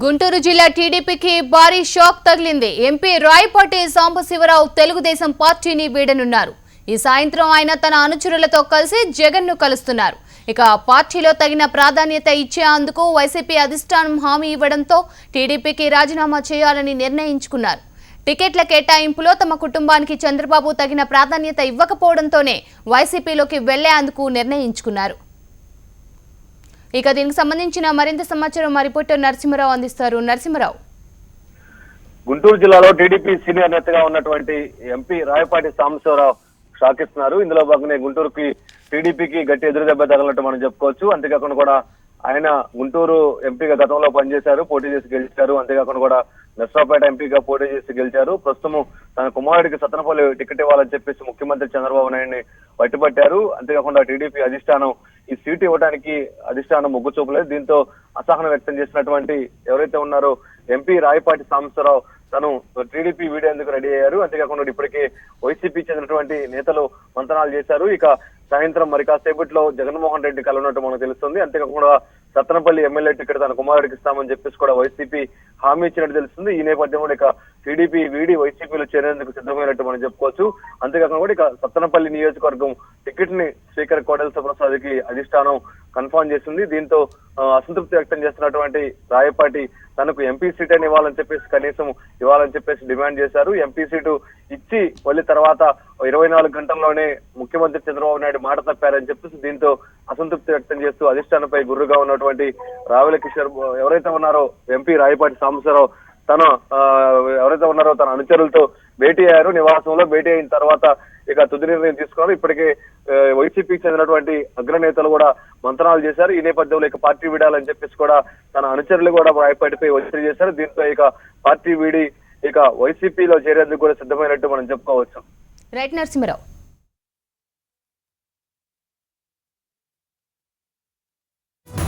గుంటూరు జిల్లా టీడీపీకి భారీ షాక్ తగిలింది. ఎంపీ రాయపాటి సాంబశివరావు తెలుగుదేశం పార్టీని వీడనున్నారు. ఈ సాయంత్రం ఆయన తన అనుచరులతో కలిసి జగన్ను కలుస్తున్నారు. ఇక పార్టీలో తగిన ప్రాధాన్యత ఇచ్చేందుకు వైసీపీ అధిష్టానం హామీ ఇవ్వడంతో టీడీపీకి రాజీనామా చేయాలని నిర్ణయించుకున్నారు. టికెట్ల కేటాయింపులో తమ కుటుంబానికి చంద్రబాబు తగిన ప్రాధాన్యత ఇవ్వకపోవడంతోనే వైసీపీలోకి వెళ్ళేందుకు నిర్ణయించుకున్నారు. ఇక దీనికి సంబంధించిన మరింత సమాచారం మా రిపోర్టర్ నరసింహరావు అందిస్తారు. నరసింహరావు. గుంటూరు జిల్లాలో టీడీపీ సీనియర్ నేతగా ఉన్నటువంటి ఎంపీ రాయపాటి సాంబశివరావు షాకిస్తున్నారు. ఇందులో భాగంగా గుంటూరుకి టీడీపీకి గట్టి ఎదురు దెబ్బ తగలట్టు మనం చెప్పుకోవచ్చు. అంతేకాకుండా కూడా ఆయన గుంటూరు ఎంపీగా గతంలో పనిచేశారు పోటీ చేసి గెలిచారు. అంతేకాకుండా కూడా నర్సరావుపేట ఎంపీగా పోటీ చేసి గెలిచారు. ప్రస్తుతం తన కుమారుడికి సత్తనపల్లి టికెట్ ఇవ్వాలని చెప్పేసి ముఖ్యమంత్రి చంద్రబాబు నాయుడిని పట్టుబట్టారు. అంతేకాకుండా టీడీపీ అధిష్టానం ఈ సీటు ఇవ్వడానికి అధిష్టానం మొగ్గు చూపలేదు. దీంతో అసహనం వ్యక్తం చేసినటువంటి ఎవరైతే ఉన్నారో ఎంపీ రాయపాటి సాంబశివరావు తను టీడీపీ వీడేందుకు రెడీ అయ్యారు? అంతేకాకుండా ఇప్పటికే వైసీపీ చెందినటువంటి నేతలు మంతనాలు చేశారు. ఇక సాయంత్రం మరి కాసేపట్లో జగన్మోహన్ రెడ్డి కలవనట్టు మనకు తెలుస్తుంది. అంతేకాకుండా సత్తనపల్లి ఎమ్మెల్యే టికెట్ తన కుమారుడికి ఇస్తామని చెప్పేసి కూడా వైసీపీ హామీ ఇచ్చినట్టు తెలుస్తుంది. ఈ నేపథ్యంలో ఇక టీడీపీ వీడి వైసీపీలో చేరేందుకు సిద్ధమైనట్టు మనం చెప్పుకోవచ్చు. అంతేకాకుండా కూడా ఇక సత్తనపల్లి నియోజకవర్గం టికెట్ని స్పీకర్ కోడెల ప్రసాద్కి అధిష్టానం కన్ఫర్మ్ చేసింది. దీంతో అసంతృప్తి వ్యక్తం చేస్తున్నటువంటి రాయపాటి తనకు ఎంపీ సీట్ అని ఇవ్వాలని చెప్పేసి కనీసం ఇవ్వాలని చెప్పేసి డిమాండ్ చేశారు. ఎంపీ సీటు ఇచ్చి మళ్ళీ తర్వాత ఇరవై నాలుగు గంటల్లోనే ముఖ్యమంత్రి చంద్రబాబు నాయుడు మాట తప్పారని చెప్పేసి దీంతో అసంతృప్తి వ్యక్తం చేస్తూ అధిష్టానంపై గుర్రుగా ఉన్నటువంటి రావుల కిషోర్ ఎవరైతే ఉన్నారో ఎంపీ రాయపాటి సాంబశివరావు తన ఆ, ఎవరైతే ఉన్నారో తన అనుచరులతో భేటీ అయ్యారు నివాసంలో భేటీ అయిన తర్వాత ఇక తుది నిర్ణయం తీసుకున్నారు ఇప్పటికే వైసీపీకి చెందినటువంటి అగ్రనేతలు కూడా మంత్రాలు చేశారు. ఈ నేపథ్యంలో ఇక పార్టీ వీడాలని చెప్పేసి కూడా తన అనుచరులు కూడా రాయపాటిపై ఒత్తిడి చేశారు. దీంతో ఇక పార్టీ వీడి ఇక వైసీపీలో చేరేందుకు కూడా సిద్ధమైనట్టు మనం చెప్పుకోవచ్చు. రైట్ నరసింహరావు.